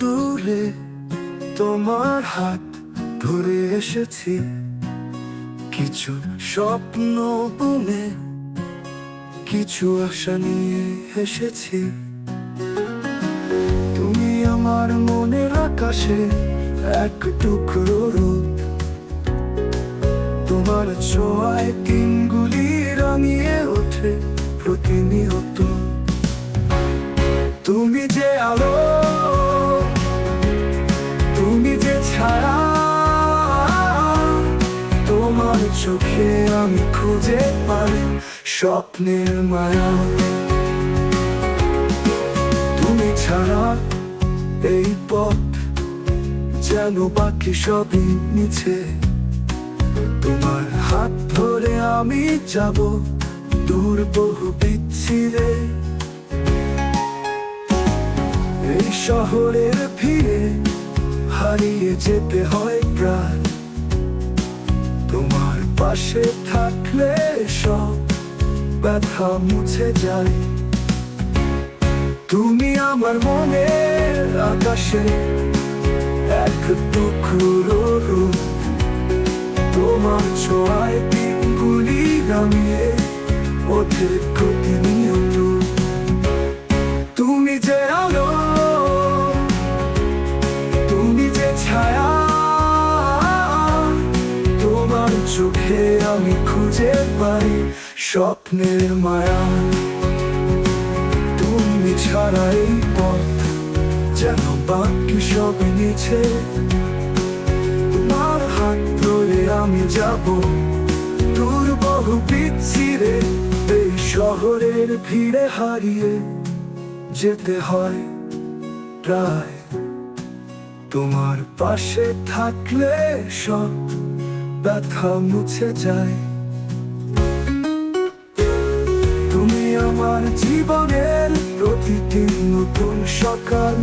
দূরে তোমার হাত ধরে এসেছি। কিছু স্বপ্ন বুনে, কিছু আশা নিয়ে এসেছি তুমি আমার মনের আকাশে এক টুকরো রোদ তোমার ছোঁয়ায় দিনগুলি রাঙিয়ে ওঠে প্রতিনিয়ত। তুমি যে আলো, তুমি যে ছায়া, তোমার চোখে আমি খুঁজে পাই স্বপ্নের মায়া। তুমি ছাড়া এই পথ যেন বাকি সবই নিচে তোমার হাত ধরে আমি যাব দূর বহু বিচ্ছিরে এই শহরের ভিড়ে হারিয়ে যেতে হয় প্রাণ। তোমার পাশে থাকলে সব ব্যথা মুছে যায়। তুমি আমার মনের আকাশে এক টুকরো রূপ তোমার ছোঁয়ায় দিনগুলি নামিয়ে ওঠে প্রতিনিয়ত আমি খুঁজে পাই স্বপ্নের মায়া। তুমি ছাড়া এই পথ যেন বাকি সব নিচে। তোমার হাত ধরে আমি যাব দূর বহু পিছিয়ে এই শহরের ভিড়ে হারিয়ে যেতে হয় প্রায়। তোমার পাশে থাকলে সব ব্যথা মুছে যায়। তুমি আমার জীবনের প্রতিদিন নতুন সকাল।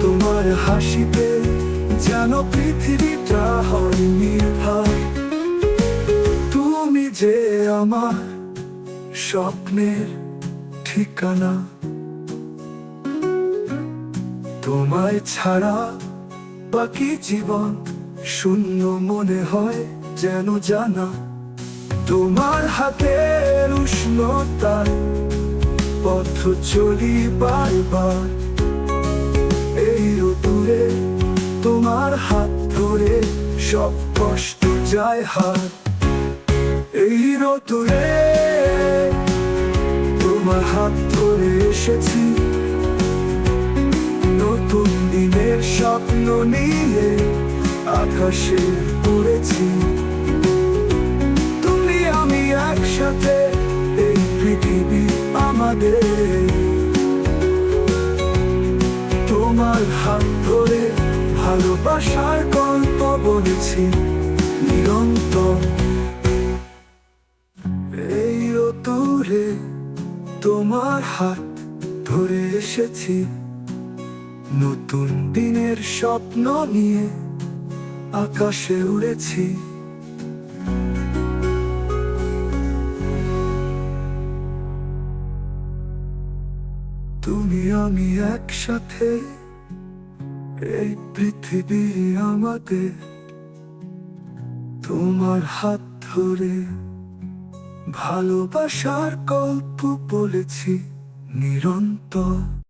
তোমার হাসিতে যেন পৃথিবীটা হয় নির্ভয় তুমি যে আমার স্বপ্নের ঠিকানা। তোমায় ছাড়া বাকি জীবন শূন্য মনে হয় যেন জানা তোমার হাতের উষ্ণতার পথ চলি বারবার। এই রোদুরে তোমার হাত ধরে সব কষ্ট যায় হাত এই রোদুরে তোমার হাত ধরে এসেছি। নতুন দিনের স্বপ্ন নিয়ে আকাশে উড়েছি তুমি আমি একসাথে এই পৃথিবী আমাদের। তোমার হাত ধরে ভালোবাসার গল্প বলেছি নিরন্তর। এই দূরে তোমার হাত ধরে এসেছি। নতুন দিনের স্বপ্ন নিয়ে আকাশে উড়েছি। তুমি আমি একসাথে, এই পৃথিবী আমাদের। তোমার হাত ধরে ভালোবাসার গল্প বলেছি নিরন্তর।